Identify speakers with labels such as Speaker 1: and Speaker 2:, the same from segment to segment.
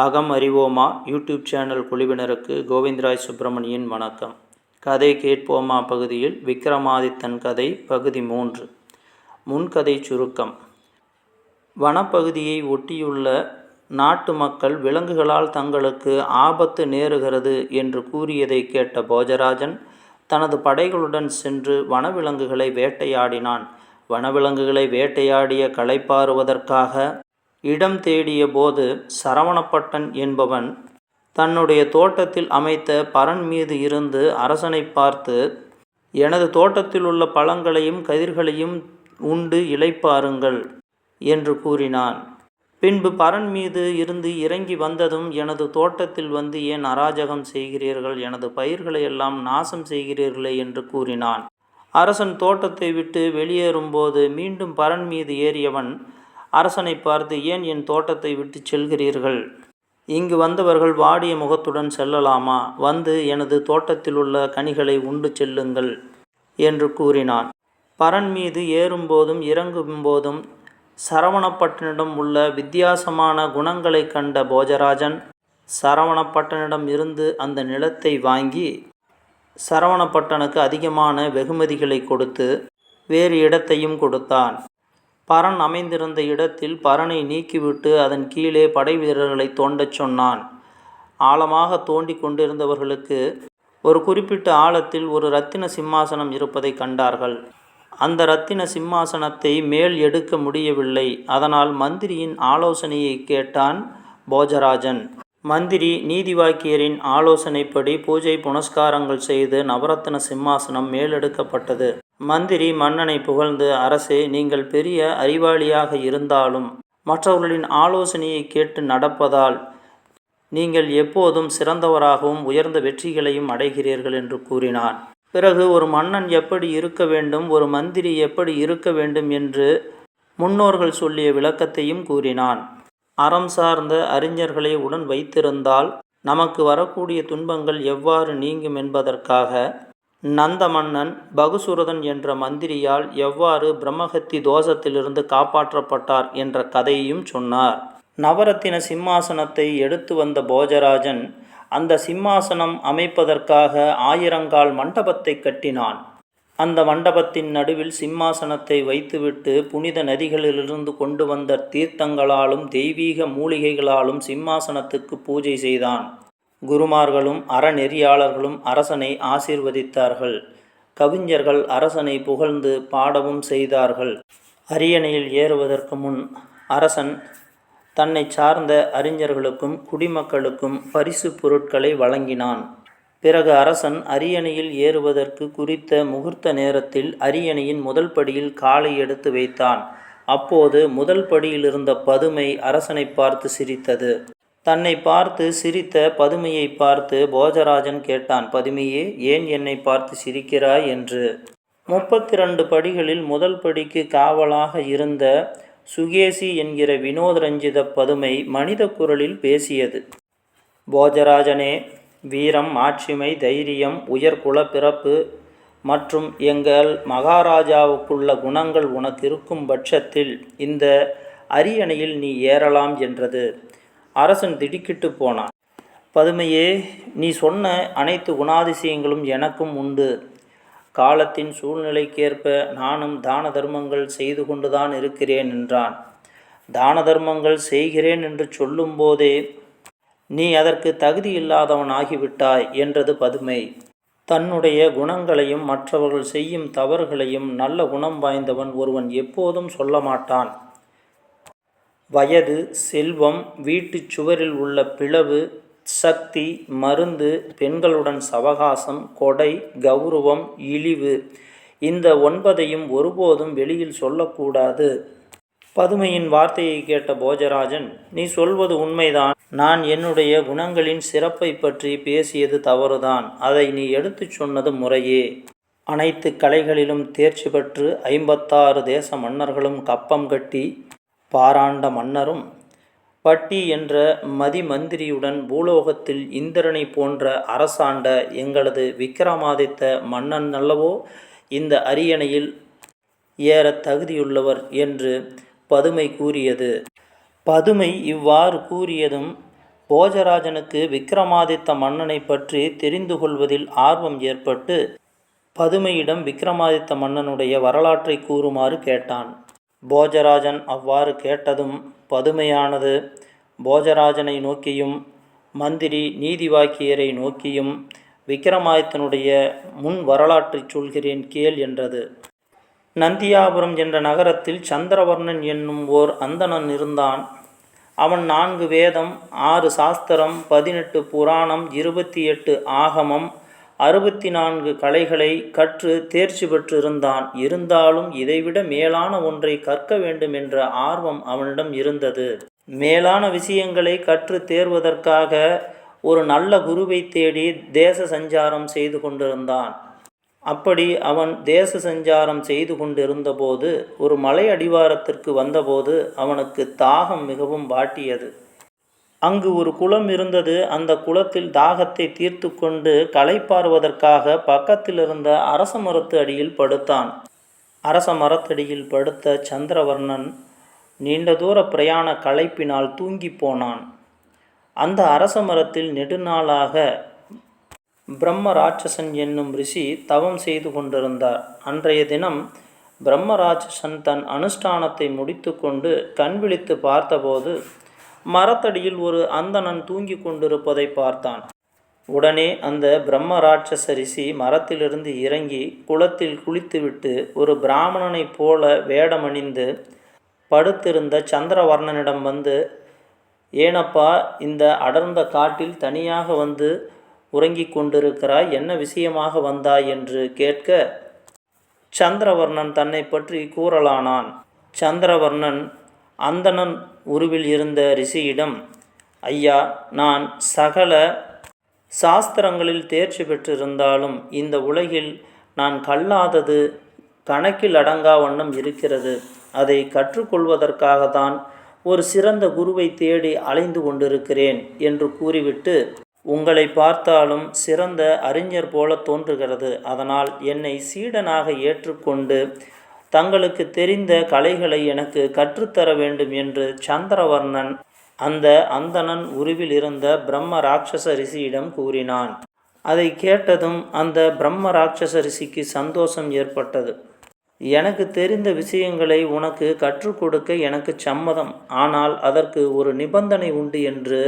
Speaker 1: அகம் அறிவோமா? YouTube channel குழுவினருக்கு கோவிந்தராய் சுப்பிரமணியின் வணக்கம். கதை கேட்போமா பகுதியில் விக்ரமாதித்தன் கதை பகுதி மூன்று. முன்கதை சுருக்கம். வனப்பகுதியை ஒட்டியுள்ள நாட்டு மக்கள் விலங்குகளால் தங்களுக்கு ஆபத்து நேருகிறது என்று கூறியதை கேட்ட போஜராஜன் தனது படைகளுடன் சென்று வனவிலங்குகளை வேட்டையாடினான். வனவிலங்குகளை வேட்டையாடிய களைப்பாறுவதற்காக இடம் தேடிய போது சரவணப்பட்டன் என்பவன் தன்னுடைய தோட்டத்தில் அமைத்த பரன் மீது இருந்து அரசனை பார்த்து எனது தோட்டத்தில் உள்ள பழங்களையும் கதிர்களையும் உண்டு இழைப்பாருங்கள் என்று கூறினான். பின்பு பரன் மீது இருந்து இறங்கி வந்ததும் எனது தோட்டத்தில் வந்து ஏன் அராஜகம் செய்கிறீர்கள்? எனது பயிர்களை எல்லாம் நாசம் செய்கிறீர்களே என்று கூறினான். அரசன் தோட்டத்தை விட்டு வெளியேறும்போது மீண்டும் பரன் மீது ஏறியவன் அரசனை பார்த்து ஏன் என் தோட்டத்தை விட்டு செல்கிறீர்கள்? இங்கு வந்தவர்கள் வாடிய முகத்துடன் செல்லலாமா? வந்து எனது தோட்டத்தில் உள்ள கனிகளை உண்டு செல்லுங்கள் என்று கூறினான். பரன் மீது ஏறும்போதும் இறங்கும் போதும் சரவணப்பட்டனிடம் உள்ள வித்தியாசமான குணங்களை கண்ட போஜராஜன் சரவணப்பட்டனிடம் இருந்து அந்த நிலத்தை வாங்கி சரவணப்பட்டனுக்கு அதிகமான வெகுமதிகளை கொடுத்து வேறு இடத்தையும் கொடுத்தான். பரன் அமைந்திருந்த இடத்தில் பரனை நீக்கிவிட்டு அதன் கீழே படை வீரர்களை தோண்டச் சொன்னான். ஆழமாக தோண்டி கொண்டிருந்தவர்களுக்கு ஒரு குறிப்பிட்ட ஆழத்தில் ஒரு ரத்தின சிம்மாசனம் இருப்பதை கண்டார்கள். அந்த ரத்தின சிம்மாசனத்தை மேல் எடுக்க முடியவில்லை. அதனால் மந்திரியின் ஆலோசனையை கேட்டான் போஜராஜன். மந்திரி நீதிவாக்கியரின் ஆலோசனைப்படி பூஜை புனஸ்காரங்கள் செய்து நவரத்ன சிம்மாசனம் மேலெடுக்கப்பட்டது. மந்திரி மன்னனை புகழ்ந்து அரசே நீங்கள் பெரிய அறிவாளியாக இருந்தாலும் மற்றவர்களின் ஆலோசனையை கேட்டு நடப்பதால் நீங்கள் எப்போதும் சிறந்தவராகவும் உயர்ந்த வெற்றிகளையும் அடைகிறீர்கள் என்று கூறினான் பிறகு ஒரு மன்னன் எப்படி இருக்க வேண்டும் ஒரு மந்திரி எப்படி இருக்க வேண்டும் என்று முன்னோர்கள் சொல்லிய விளக்கத்தையும் கூறினான். அறம் சார்ந்த அறிஞர்களை உடன் வைத்திருந்தால் நமக்கு வரக்கூடிய துன்பங்கள் எவ்வாறு நீங்கும் என்பதற்காக நந்த மன்னன் பகுசுரதன் என்ற மந்திரியால் எவ்வாறு பிரம்மஹத்தி தோஷத்திலிருந்து காப்பாற்றப்பட்டார் என்ற கதையையும் சொன்னார். நவரத்தின சிம்மாசனத்தை எடுத்து வந்த போஜராஜன் அந்த சிம்மாசனம் அமைப்பதற்காக ஆயிரங்கால் மண்டபத்தை கட்டினான். அந்த மண்டபத்தின் நடுவில் சிம்மாசனத்தை வைத்துவிட்டு புனித நதிகளிலிருந்து கொண்டு வந்த தீர்த்தங்களாலும் தெய்வீக மூலிகைகளாலும் சிம்மாசனத்துக்கு பூஜை செய்தான். குருமார்களும் அறநெறியாளர்களும் அரசனை ஆசீர்வதித்தார்கள். கவிஞர்கள் அரசனை புகழ்ந்து பாடவும் செய்தார்கள். அரியணையில் ஏறுவதற்கு முன் அரசன் தன்னை சார்ந்த அறிஞர்களுக்கும் குடிமக்களுக்கும் பரிசு பொருட்களை வழங்கினான். பிறகு அரசன் அரியணையில் ஏறுவதற்கு குறித்த முகூர்த்த நேரத்தில் அரியணையின் முதல் படியில் காலை எடுத்து வைத்தான். அப்போது முதல் படியில் இருந்த பதுமை அரசனை பார்த்து சிரித்தது. தன்னை பார்த்து சிரித்த பதுமையை பார்த்து போஜராஜன் கேட்டான் பதுமையே ஏன் என்னை பார்த்து சிரிக்கிறாய்? என்று. முப்பத்தி ரெண்டு படிகளில் முதல் படிக்கு காவலாக இருந்த சுகேசி என்கிற வினோதரஞ்சித பதுமை மனித குரலில் பேசியது. போஜராஜனே வீரம் மாட்சிமை தைரியம் உயர்குல பிறப்பு மற்றும் எங்கள் மகாராஜாவுக்குள்ள குணங்கள் உனக்கு இருக்கும் பட்சத்தில் இந்த அரியணையில் நீ ஏறலாம் என்றது. அரசன் திடுக்கிட்டு போனான். பதுமையே நீ சொன்ன அனைத்து குணாதிசயங்களும் எனக்கும் உண்டு. காலத்தின் சூழ்நிலைக்கேற்ப நானும் தான தர்மங்கள் செய்து கொண்டுதான் இருக்கிறேன் என்றான். தான தர்மங்கள் செய்கிறேன் என்று சொல்லும்போதே நீ அதற்கு தகுதியில்லாதவன் ஆகிவிட்டாய் என்றது பதுமை. தன்னுடைய குணங்களையும் மற்றவர்கள் செய்யும் தவறுகளையும் நல்ல குணம் வாய்ந்தவன் ஒருவன் எப்போதும் சொல்ல மாட்டான் வயது செல்வம் வீட்டுச் சுவரில் உள்ள பிளவு சக்தி மருந்து பெண்களுடன் சவகாசம் கொடை கௌரவம் இழிவு இந்த ஒன்பதையும் ஒருபோதும் வெளியில் சொல்லக்கூடாது. பதுமையின் வார்த்தையை கேட்ட போஜராஜன் நீ சொல்வது உண்மைதான். நான் என்னுடைய குணங்களின் சிறப்பை பற்றி பேசியது தவறுதான். அதை நீ எடுத்துச் சொன்னது முறையே அனைத்து கலைகளிலும் தேர்ச்சி பெற்று ஐம்பத்தாறு தேச மன்னர்களும் கப்பம் கட்டி பாராண்ட மன்னரும் பட்டி என்ற மதிமந்திரியுடன் பூலோகத்தில் இந்திரனை போன்ற அரசாண்ட எங்களது விக்கிரமாதித்த மன்னன் அல்லவோ இந்த அரியணையில் ஏற தகுதியுள்ளவர் என்று பதுமை கூறியது. பதுமை இவ்வாறு கூறியதும் போஜராஜனுக்கு விக்ரமாதித்த மன்னனை பற்றி தெரிந்து கொள்வதில் ஆர்வம் ஏற்பட்டு பதுமையிடம் விக்ரமாதித்த மன்னனுடைய வரலாற்றை கூறுமாறு கேட்டான். போஜராஜன் அவ்வாறு கேட்டதும் பதுமையானது போஜராஜனை நோக்கியும் மந்திரி நீதிவாக்கியரை நோக்கியும் விக்ரமாதித்தனுடைய முன் வரலாற்றைச் சொல்கிறேன் கேள் என்றது. நந்தியாபுரம் என்ற நகரத்தில் சந்திரவர்ணன் என்னும் ஓர் அந்தணன் இருந்தான். அவன் நான்கு வேதம் ஆறு சாஸ்திரம் பதினெட்டு புராணம் இருபத்தி எட்டு ஆகமம் அறுபத்தி நான்கு கலைகளை கற்று தேர்ச்சி பெற்றிருந்தான். இருந்தாலும் இதைவிட மேலான ஒன்றை கற்க வேண்டும் என்ற ஆர்வம் அவனிடம் இருந்தது. மேலான விஷயங்களை கற்று தேர்வதற்காக ஒரு நல்ல குருவை தேடி தேச சஞ்சாரம் செய்து கொண்டிருந்தான். அப்படி அவன் தேச சஞ்சாரம் செய்து கொண்டிருந்தபோது ஒரு மலை அடிவாரத்திற்கு வந்தபோது அவனுக்கு தாகம் மிகவும் வாட்டியது. அங்கு ஒரு குளம் இருந்தது. அந்த குளத்தில் தாகத்தை தீர்த்து கொண்டு களைப்பாறுவதற்காக பக்கத்தில் இருந்த அரச மரத்து அடியில் படுத்தான். அரச மரத்தடியில் படுத்த சந்திரவர்ணன் நீண்ட தூர பிரயாண களைப்பினால் தூங்கி போனான். அந்த அரச மரத்தில் நெடுநாளாக பிரம்ம ராட்சசன் என்னும் ரிஷி தவம் செய்து கொண்டிருந்தார். அன்றைய தினம் பிரம்மராட்சசன் தன் அனுஷ்டானத்தை முடித்து கொண்டு கண் விழித்து பார்த்தபோது மரத்தடியில் ஒரு அந்தணன் தூங்கி கொண்டிருப்பதை பார்த்தான். உடனே அந்த பிரம்ம ராட்சச ரிஷி மரத்திலிருந்து இறங்கி குளத்தில் குளித்துவிட்டு ஒரு பிராமணனைப் போல வேடமணிந்து படுத்திருந்த சந்திரவர்ணனிடம் வந்து ஏனப்பா இந்த அடர்ந்த காட்டில் தனியாக வந்து உறங்கிக் கொண்டிருக்கிறாய். என்ன விஷயமாக வந்தாய் என்று கேட்க சந்திரவர்ணன் தன்னை பற்றி கூறலானான். சந்திரவர்ணன் அந்தணன் உருவில் இருந்த ரிஷியிடம் ஐயா நான் சகல சாஸ்திரங்களில் தேர்ச்சி பெற்றிருந்தாலும் இந்த உலகில் நான் கல்லாதது கணக்கில் அடங்கா வண்ணம் இருக்கிறது. அதை கற்றுக்கொள்வதற்காக தான் ஒரு சிறந்த குருவை தேடி அலைந்து கொண்டிருக்கிறேன் என்று கூறிவிட்டு உங்களை பார்த்தாலும் சிறந்த அறிஞர் போல தோன்றுகிறது. அதனால் என்னை சீடனாக ஏற்றுக்கொண்டு தங்களுக்கு தெரிந்த கலைகளை எனக்கு கற்றுத்தர வேண்டும் என்று சந்திரவர்ணன் அந்த அந்தணன் உருவில் இருந்த பிரம்ம ராட்சச ரிஷியிடம் கூறினான். அதை கேட்டதும் அந்த பிரம்ம ராட்சச ரிஷிக்கு சந்தோஷம் ஏற்பட்டது. எனக்கு தெரிந்த விஷயங்களை உனக்கு கற்றுக் கொடுக்க எனக்கு சம்மதம். ஆனால் அதற்கு ஒரு நிபந்தனை உண்டு என்று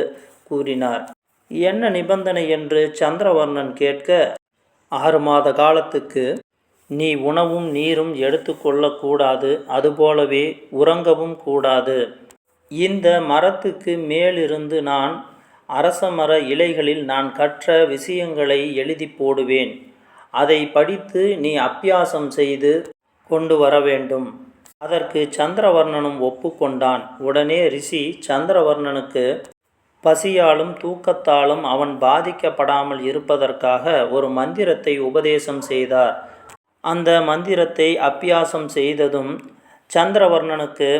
Speaker 1: கூறினார். என்ன நிபந்தனை என்று சந்திரவர்ணன் கேட்க ஆறு மாத காலத்துக்கு நீ உணவும் நீரும் எடுத்துக்கொள்ளக்கூடாது அதுபோலவே உறங்கவும் கூடாது. இந்த மரத்துக்கு மேலிருந்து நான் அரச மர இலைகளில் நான் கற்ற விஷயங்களை எழுதி போடுவேன். அதை படித்து நீ அப்பியாசம் செய்து கொண்டு வர வேண்டும். அதற்கு சந்திரவர்ணனும் ஒப்புக்கொண்டான் உடனே ரிஷி சந்திரவர்ணனுக்கு பசியாலும் தூக்கத்தாலும் அவன் பாதிக்கப்படாமல் இருப்பதற்காக ஒரு மந்திரத்தை உபதேசம் செய்தார். அந்த மந்திரத்தை அப்பியாசம் செய்ததும் சந்திரவர்ணனுக்கு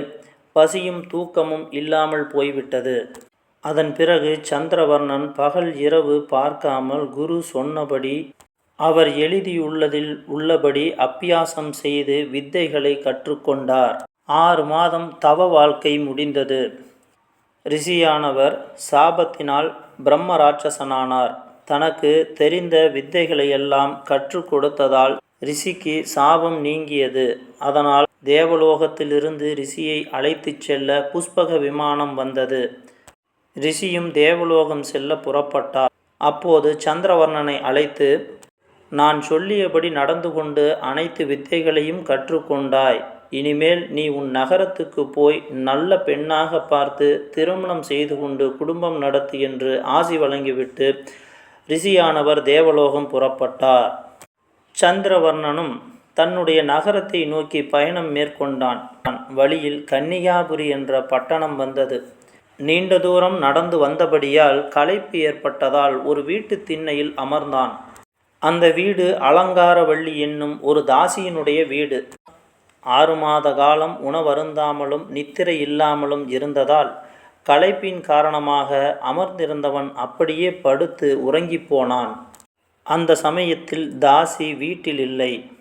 Speaker 1: பசியும் தூக்கமும் இல்லாமல் போய்விட்டது. அதன் பிறகு சந்திரவர்ணன் பகல் இரவு பார்க்காமல் குரு சொன்னபடி அவர் எழுதியுள்ளதில் உள்ளபடி அப்பியாசம் செய்து வித்தைகளை கற்றுக்கொண்டார். ஆறு மாதம் தவ வாழ்க்கை முடிந்தது. ரிஷியானவர் சாபத்தினால் பிரம்ம ராட்சசனானார் தனக்கு தெரிந்த வித்தைகளையெல்லாம் கற்றுக் கொடுத்ததால் ரிஷிக்கு சாபம் நீங்கியது. அதனால் தேவலோகத்திலிருந்து ரிஷியை அழைத்துச் செல்ல புஷ்பக விமானம் வந்தது. ரிஷியும் தேவலோகம் செல்ல புறப்பட்டார். அப்போது சந்திரவர்ணனை அழைத்து நான் சொல்லியபடி நடந்து கொண்டு அனைத்து வித்தைகளையும் கற்றுக்கொண்டாய் இனிமேல் நீ உன் நகரத்துக்கு போய் நல்ல பெண்ணாக பார்த்து திருமணம் செய்து கொண்டு குடும்பம் நடத்து என்று ஆசி வழங்கிவிட்டு ரிஷியானவர் தேவலோகம் புறப்பட்டார். சந்திரவர்ணனும் தன்னுடைய நகரத்தை நோக்கி பயணம் மேற்கொண்டான். வழியில் கன்னியாபுரி என்ற பட்டணம் வந்தது. நீண்ட தூரம் நடந்து வந்தபடியால் களைப்பு ஏற்பட்டதால் ஒரு வீட்டு திண்ணையில் அமர்ந்தான். அந்த வீடு அலங்காரவள்ளி என்னும் ஒரு தாசியினுடைய வீடு. ஆறு மாத காலம் உணவருந்தாமலும் நித்திரை இல்லாமலும் இருந்ததால் களைப்பின் காரணமாக அமர்ந்திருந்தவன் அப்படியே படுத்து உறங்கிப் போனான். அந்த சமயத்தில் தாசி வீட்டில் இல்லை.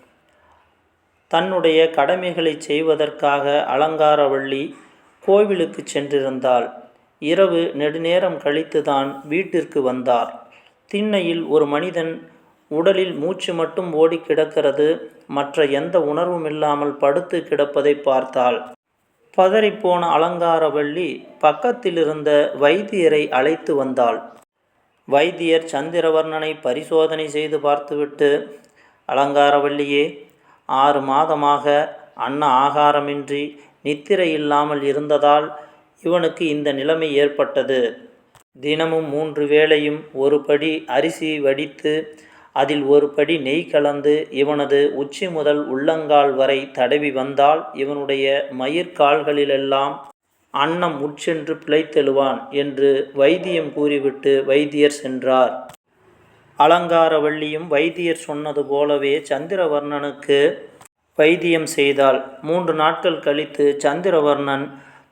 Speaker 1: தன்னுடைய கடமைகளை செய்வதற்காக அலங்காரவள்ளி கோவிலுக்கு சென்றிருந்தாள். இரவு நெடுநேரம் கழித்துதான் வீட்டிற்கு வந்தார். திண்ணையில் ஒரு மனிதன் உடலில் மூச்சு மட்டும் ஓடி கிடக்கிறது மற்ற எந்த உணர்வும் இல்லாமல் படுத்து கிடப்பதை பார்த்தாள். பதறிப்போன அலங்காரவள்ளி பக்கத்திலிருந்த வைத்தியரை அழைத்து வந்தாள். வைத்தியர் சந்திரவர்ணனை பரிசோதனை செய்து பார்த்துவிட்டு அலங்காரவள்ளியே ஆறு மாதமாக அன்ன ஆகாரமின்றி நித்திரை இல்லாமல் இருந்ததால் இவனுக்கு இந்த நிலைமை ஏற்பட்டது. தினமும் மூன்று வேளையும் ஒரு படி அரிசி வடித்து அதில் ஒரு படி நெய் கலந்து இவனது உச்சி முதல் உள்ளங்கால் வரை தடவி வந்தால் இவனுடைய மயிர்கால்களிலெல்லாம் அன்னம் உட்சென்று பிழைத்தெழுவான் என்று வைத்தியம் கூறிவிட்டு வைத்தியர் சென்றார். அலங்காரவள்ளியும் வைத்தியர் சொன்னது போலவே சந்திரவர்ணனுக்கு வைத்தியம் செய்தால் மூன்று நாட்கள் கழித்து சந்திரவர்ணன்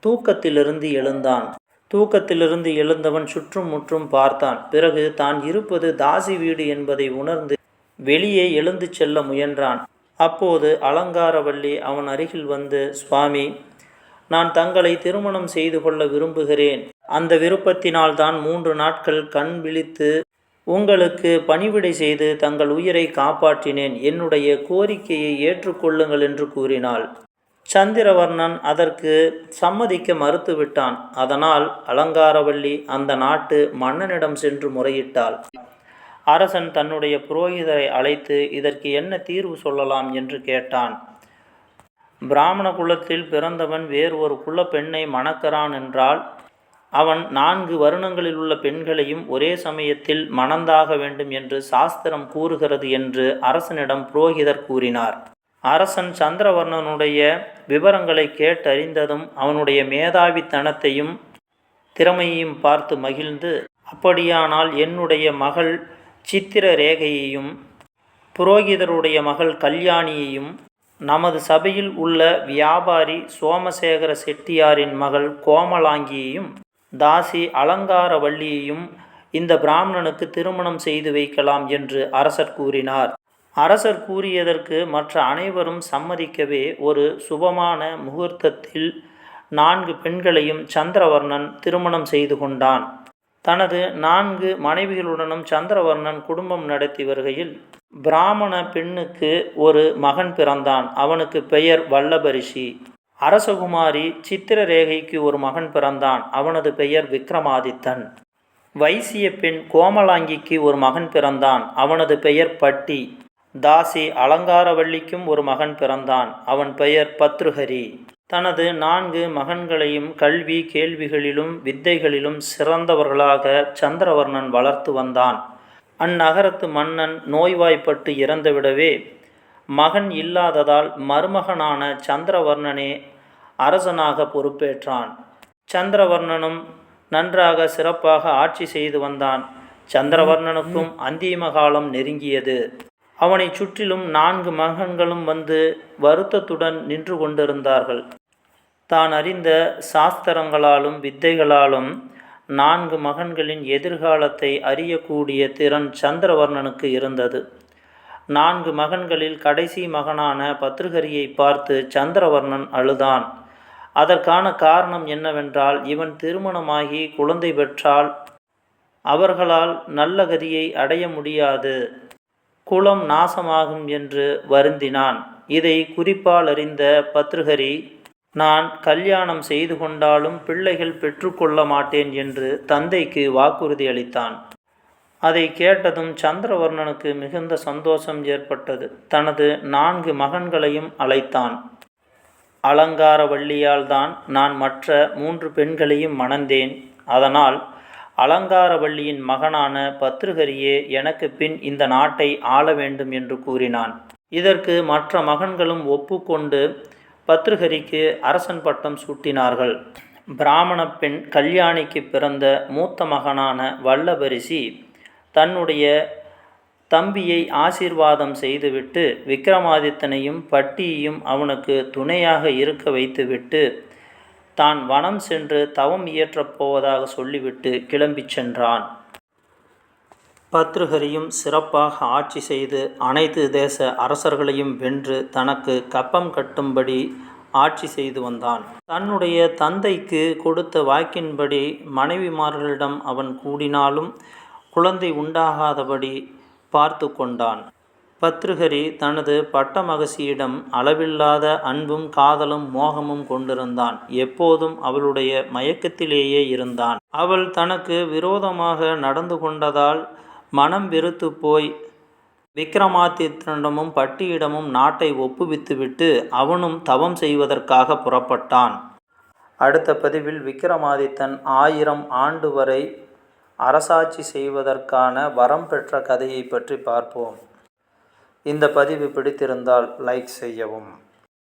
Speaker 1: தூக்கத்திலிருந்து எழுந்தான். தூக்கத்திலிருந்து எழுந்தவன் சுற்றும் முற்றும் பார்த்தான். பிறகு தான் இருப்பது தாசி வீடு என்பதை உணர்ந்து வெளியே எழுந்து செல்ல முயன்றான். அப்போது அலங்காரவல்லி அவன் அருகில் வந்து சுவாமி நான் தங்களை திருமணம் செய்து கொள்ள விரும்புகிறேன். அந்த விருப்பத்தினால் தான் மூன்று நாட்கள் கண் விழித்து உங்களுக்கு பணிவிடை செய்து தங்கள் உயிரை காப்பாற்றினேன். என்னுடைய கோரிக்கையை ஏற்றுக்கொள்ளுங்கள் என்று கூறினாள். சந்திரவர்ணன் அதற்கு சம்மதிக்க மறுத்துவிட்டான். அதனால் அலங்காரவல்லி அந்த நாட்டு மன்னனிடம் சென்று முறையிட்டாள். அரசன் தன்னுடைய புரோகிதரை அழைத்து இதற்கு என்ன தீர்வு சொல்லலாம் என்று கேட்டான். பிராமண குலத்தில் பிறந்தவன் வேறு ஒரு குல பெண்ணை மணக்கிறான் என்றால் அவன் நான்கு வருணங்களில் உள்ள பெண்களையும் ஒரே சமயத்தில் மணந்தாக வேண்டும் என்று சாஸ்திரம் கூறுகிறது என்று அரசனிடம் புரோகிதர் கூறினார். அரசன் சந்திரவர்ணனுடைய விவரங்களை கேட்டறிந்ததும் அவனுடைய மேதாவித்தனத்தையும் திறமையையும் பார்த்து மகிழ்ந்து அப்படியானால் என்னுடைய மகள் சித்திர ரேகையையும் புரோகிதருடைய மகள் கல்யாணியையும் நமது சபையில் உள்ள வியாபாரி சோமசேகர செட்டியாரின் மகள் கோமலாங்கியையும் தாசி அலங்காரவள்ளியையும் இந்த பிராமணனுக்கு திருமணம் செய்து வைக்கலாம் என்று அரசர் கூறினார். அரசர் கூறியதற்கு மற்ற அனைவரும் சம்மதிக்கவே ஒரு சுபமான முகூர்த்தத்தில் நான்கு பெண்களையும் சந்திரவர்ணன் திருமணம் செய்து கொண்டான். தனது நான்கு மனைவிகளுடனும் சந்திரவர்ணன் குடும்பம் நடத்தி வருகையில் பிராமண பெண்ணுக்கு ஒரு மகன் பிறந்தான். அவனுக்கு பெயர் வல்லபரிஷி. அரசகுமாரி சித்திரரேகைக்கு ஒரு மகன் பிறந்தான். அவனது பெயர் விக்ரமாதித்தன். வைசிய பெண் கோமலாங்கிக்கு ஒரு மகன் பிறந்தான். அவனது பெயர் பட்டி. தாசி அலங்காரவள்ளிக்கும் ஒரு மகன் பிறந்தான். அவன் பெயர் பத்ருஹரி. தனது நான்கு மகன்களையும் கல்வி கேள்விகளிலும் வித்தைகளிலும் சிறந்தவர்களாக சந்திரவர்ணன் வளர்த்து வந்தான். அந்நகரத்து மன்னன் நோய்வாய்ப்பட்டு இறந்துவிடவே மகன் இல்லாததால் மருமகனான சந்திரவர்ணனே அரசனாக பொறுப்பேற்றான். சந்திரவர்ணனும் நன்றாக சிறப்பாக ஆட்சி செய்து வந்தான். சந்திரவர்ணனுக்கும் அந்தீமகாலம் நெருங்கியது. அவனை சுற்றிலும் நான்கு மகன்களும் வந்து வருத்தத்துடன் நின்று கொண்டிருந்தார்கள். தான் அறிந்த சாஸ்திரங்களாலும் வித்தைகளாலும் நான்கு மகன்களின் எதிர்காலத்தை அறியக்கூடிய திறன் சந்திரவர்ணனுக்கு இருந்தது. நான்கு மகன்களில் கடைசி மகனான பத்ருகரியை பார்த்து சந்திரவர்ணன் அழுதான். அதற்கான காரணம் என்னவென்றால் இவன் திருமணமாகி குழந்தை பெற்றால் அவர்களால் நல்ல கதியை அடைய முடியாது. குலம் நாசமாகும் என்று வருந்தினான். இதை குறிப்பால் அறிந்த பத்ருகரி நான் கல்யாணம் செய்து கொண்டாலும் பிள்ளைகள் பெற்றுக்கொள்ள மாட்டேன் என்று தந்தைக்கு வாக்குறுதி அளித்தான். அதை கேட்டதும் சந்திரவர்ணனுக்கு மிகுந்த சந்தோஷம் ஏற்பட்டது. தனது நான்கு மகன்களையும் அழைத்தான். அலங்கார வள்ளியால் தான் நான் மற்ற மூன்று பெண்களையும் மணந்தேன். அதனால் அலங்காரவள்ளியின் மகனான பத்ருகரியே எனக்கு பின் இந்த நாட்டை ஆள வேண்டும் என்று கூறினான். இதற்கு மற்ற மகன்களும் ஒப்புக்கொண்டு பத்ருகரிக்கு அரசன் பட்டம் சூட்டினார்கள். பிராமண பெண் கல்யாணிக்கு பிறந்த மூத்த மகனான வல்லபரிசி தன்னுடைய தம்பியை ஆசீர்வாதம் செய்துவிட்டு விக்ரமாதித்தனையும் பட்டியையும் அவனுக்கு துணையாக இருக்க வைத்துவிட்டு தான் வனம் சென்று தவம் இயற்றப் போவதாக சொல்லிவிட்டு கிளம்பிச் சென்றான். பத்ருகரியும் சிறப்பாக ஆட்சி செய்து அனைத்து தேச அரசர்களையும் வென்று தனக்கு கப்பம் கட்டும்படி ஆட்சி செய்து வந்தான். தன்னுடைய தந்தைக்கு கொடுத்த வாக்கின்படி மனைவிமார்களிடம் அவன் கூடினாலும் குழந்தை உண்டாகாதபடி பார்த்து கொண்டான். பத்ருகரி தனது பட்டமகசியிடம் அளவில்லாத அன்பும் காதலும் மோகமும் கொண்டிருந்தான். எப்போதும் அவளுடைய மயக்கத்திலேயே இருந்தான். அவள் தனக்கு விரோதமாக நடந்து கொண்டதால் மனம் வெறுத்து போய் விக்ரமாதித்தனிடமும் பட்டியிடமும் நாட்டை ஒப்புவித்துவிட்டு அவனும் தவம் செய்வதற்காக புறப்பட்டான். அடுத்த பதிவில் விக்ரமாதித்தன் ஆயிரம் ஆண்டு வரை அரசாட்சி செய்வதற்கான வரம் பெற்ற கதையை பற்றி பார்ப்போம். இந்த பதிவு பிடித்திருந்தால் லைக் செய்யவும்.